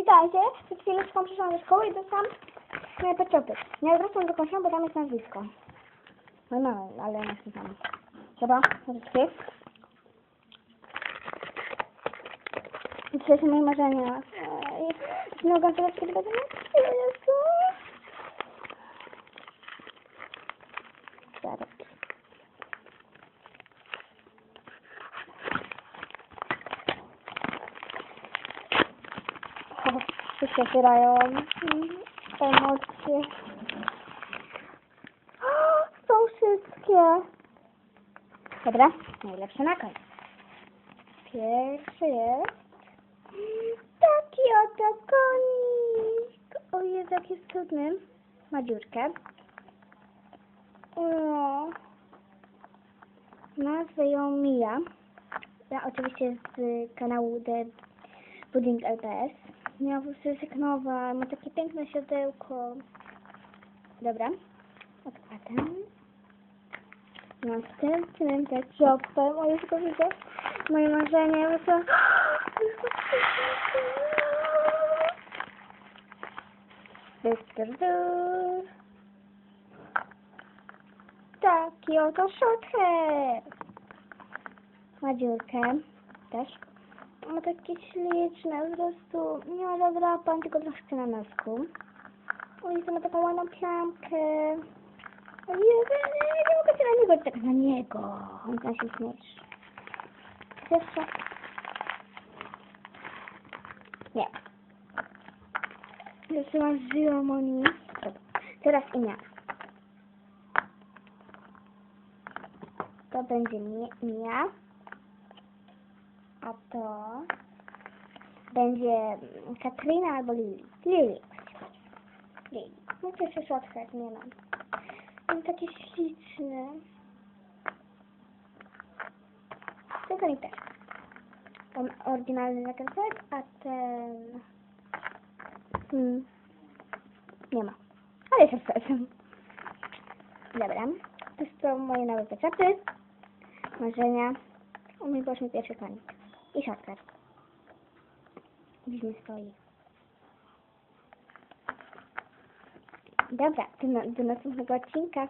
Witajcie. Przed chwileczką przyszłam do szkoły i dostałam moje peczopy. Nie wracam do końca, bo tam jest nazwisko. No no, ale nie tam. Trzeba, resztki. I są moje marzenia. Ej, Nie mogę teraz kiedy będę Jezu. Zaraz. Tu się otwierają emocje. Są wszystkie. Dobra, najlepsze na koniec. Pierwszy jest taki oto konik. O Jezu, jaki jest. Ma dziurkę. O. Nazwę ją Mia. Ja oczywiście z kanału The Pudding LPS. Miała jest jak nowa, ma takie piękne siodełko. Dobra, odkładam. Następnym ketchupem, o już go widzę, moje marzenie, bo to... Taki oto shothead. Ma dziurkę też. Ma takie śliczne, po prostu nie ma zadrapań, tylko troszkę na nosku. Jezu, ma taką ładną plamkę. Jezu, nie, nie mogę się na niego, tak na niego. On tam się śmiesz. Jeszcze. Nie. Jeszcze marzyłam o nim. Teraz imię. To będzie mi- Mia. A to będzie Katrina albo Lili. Lili. Lili. No to jeszcze słodkach nie mam. On taki śliczny. Tylko nie też. Mam oryginalny zakrętek, a ten... Hmm. Nie ma. Ale się wsadzam. Dobra. To są moje nowe peczety. Marzenia. U mnie mi pierwszy konik. I shortcut. Gdzieś mi stoi. Dobra, do, do następnego odcinka.